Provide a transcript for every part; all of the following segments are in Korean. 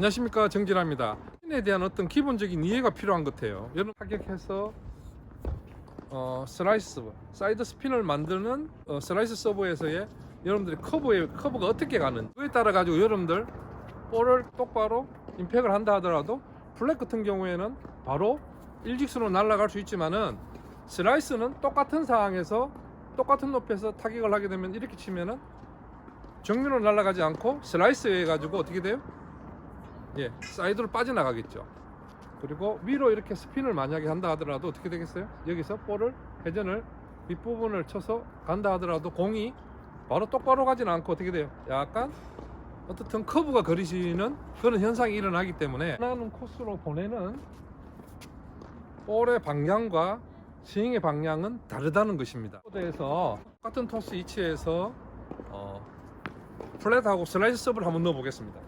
안녕하십니까 정진아입니다. 스핀에 대한 어떤 기본적인 이해가 필요한 것 같아요. 여러분 타격해서 어, 슬라이스 서버, 사이드 스핀을 만드는 어, 슬라이스 서버에서의 여러분들의 커브의 커브가 어떻게 가는 그에 따라 가지고 여러분들 볼을 똑바로 임팩을 한다 하더라도 플랫 같은 경우에는 바로 일직선으로 날아갈 수 있지만은 슬라이스는 똑같은 상황에서 똑같은 높이에서 타격을 하게 되면 이렇게 치면은 정면으로 날아가지 않고 슬라이스 해가지고 어떻게 돼요? 예, 사이드로 빠져나가겠죠. 그리고 위로 이렇게 스핀을 만약에 한다 하더라도 어떻게 되겠어요? 여기서 볼을 회전을 윗부분을 쳐서 간다 하더라도 공이 바로 똑바로 가지는 않고 어떻게 돼요? 약간 어떻든 커브가 그리시는 그런 현상이 일어나기 때문에 원하는 코스로 보내는 볼의 방향과 스윙의 방향은 다르다는 것입니다. 코드에서 똑같은 토스 위치에서 어, 플랫하고 슬라이스 서브를 한번 넣어 보겠습니다.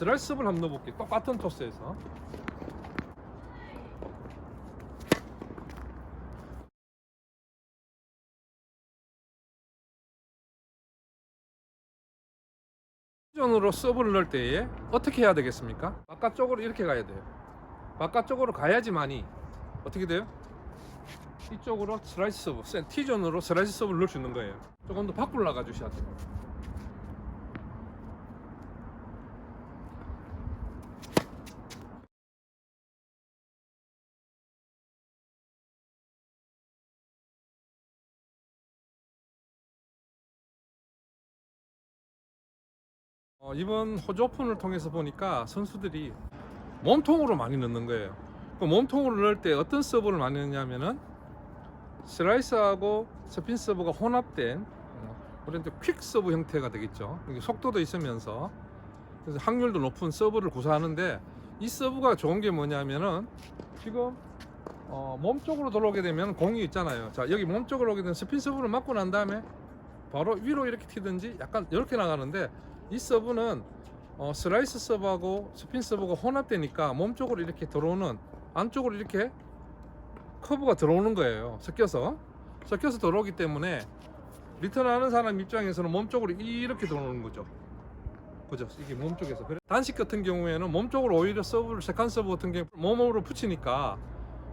슬라이스 서브를 한번 넣어 볼게요. 똑같은 토스에서. 전으로 서브를 넣을 때에 어떻게 해야 되겠습니까? 바깥쪽으로 이렇게 가야 돼요. 바깥쪽으로 가야지만이 어떻게 돼요? 이쪽으로 슬라이스 서브, 센 T존으로 슬라이스 서브를 있는 거예요. 조금 더 밖으로 나가 주셔야 돼요. 이번 호주 오픈을 통해서 보니까 선수들이 몸통으로 많이 넣는 거예요. 그 몸통으로 넣을 때 어떤 서브를 많이 넣냐면은 슬라이스하고 스핀 서브가 혼합된 어, 그런데 퀵 서브 형태가 되겠죠. 속도도 있으면서 그래서 확률도 높은 서브를 구사하는데 이 서브가 좋은 게 뭐냐면은 지금 어, 몸 쪽으로 들어오게 되면 공이 있잖아요. 자 여기 몸 쪽으로 오게 되면 스핀 서브를 맞고 난 다음에 바로 위로 이렇게 튀든지 약간 이렇게 나가는데 이 서브는 어, 슬라이스 서브하고 스핀 서브가 혼합되니까 몸 쪽으로 이렇게 들어오는 안쪽으로 이렇게 커브가 들어오는 거예요. 섞여서 섞여서 들어오기 때문에 리턴하는 사람 입장에서는 몸 쪽으로 이렇게 들어오는 거죠. 그죠? 이게 몸 쪽에서. 그래- 단식 같은 경우에는 몸 쪽으로 오히려 서브를 세컨 서브 같은 경우 몸으로 붙이니까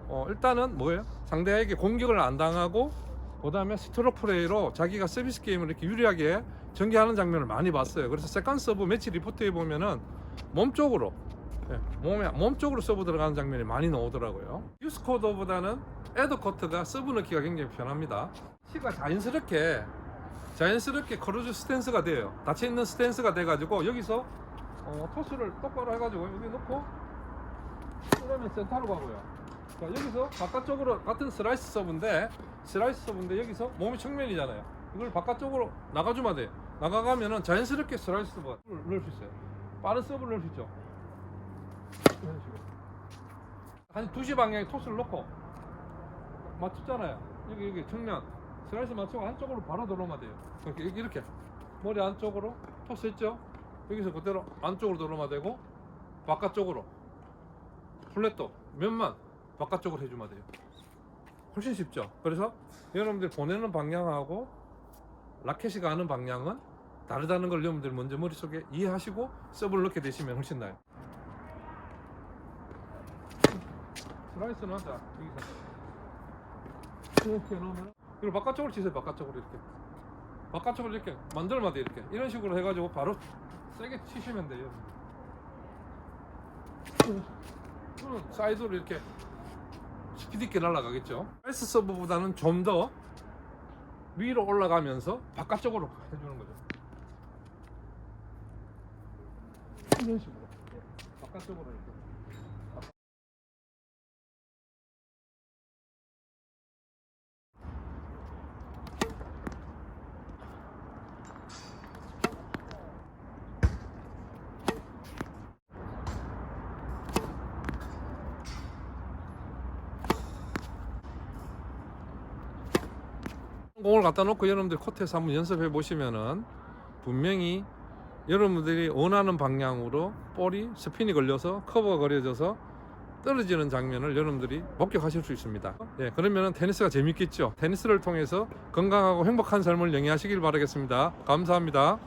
어, 일단은 뭐예요? 상대에게 공격을 안 당하고 그 다음에 스트로 플레이로 자기가 서비스 게임을 이렇게 유리하게 전개하는 장면을 많이 봤어요. 그래서 세컨 서브 매치 리포트에 보면은 몸 쪽으로 예, 몸에 몸 쪽으로 서브 들어가는 장면이 많이 나오더라고요. 유스코더보다는 에드코트가 서브 넣기가 굉장히 편합니다. 키가 자연스럽게 자연스럽게 크루즈 스탠스가 돼요. 닫혀 있는 스탠스가 돼가지고 여기서 어, 토스를 똑바로 해가지고 여기 놓고 그러면 센터로 가고요. 자, 여기서 바깥쪽으로 같은 슬라이스 서브인데 슬라이스 서브인데 여기서 몸이 측면이잖아요. 이걸 바깥쪽으로 나가주면 돼. 나가가면은 자연스럽게 슬라이스 서브가 넣을 수 있어요. 빠른 서브를 넣을 수 있죠. 이런 식으로. 한 2시 방향에 토스를 놓고 맞췄잖아요. 여기 여기 측면 슬라이스 맞추고 안쪽으로 바로 들어오면 돼요. 이렇게 이렇게. 머리 안쪽으로 토스 했죠. 여기서 그대로 안쪽으로 들어오면 되고 바깥쪽으로 플랫도 면만 바깥쪽으로 해주면 돼요. 훨씬 쉽죠. 그래서 여러분들 보내는 방향하고 라켓이 가는 방향은 다르다는 걸 여러분들 먼저 머릿속에 이해하시고 서브를 넣게 되시면 훨씬 나아요. 슬라이스는 하자. 여기서 이렇게 넣으면 이걸 바깥쪽으로 치세요. 바깥쪽으로 이렇게 바깥쪽으로 이렇게 만들면 돼 이렇게 이런 식으로 해가지고 바로 세게 치시면 돼요. 사이드로 이렇게 스피드 있게 날아가겠죠. S 서브보다는 좀더 위로 올라가면서 바깥쪽으로 해주는 거죠. 이런 식으로 예, 바깥쪽으로 공을 갖다 놓고 여러분들 코트에서 한번 연습해 보시면은 분명히 여러분들이 원하는 방향으로 볼이 스핀이 걸려서 커버가 그려져서 떨어지는 장면을 여러분들이 목격하실 수 있습니다. 예, 그러면 테니스가 재밌겠죠. 테니스를 통해서 건강하고 행복한 삶을 영위하시길 바라겠습니다. 감사합니다.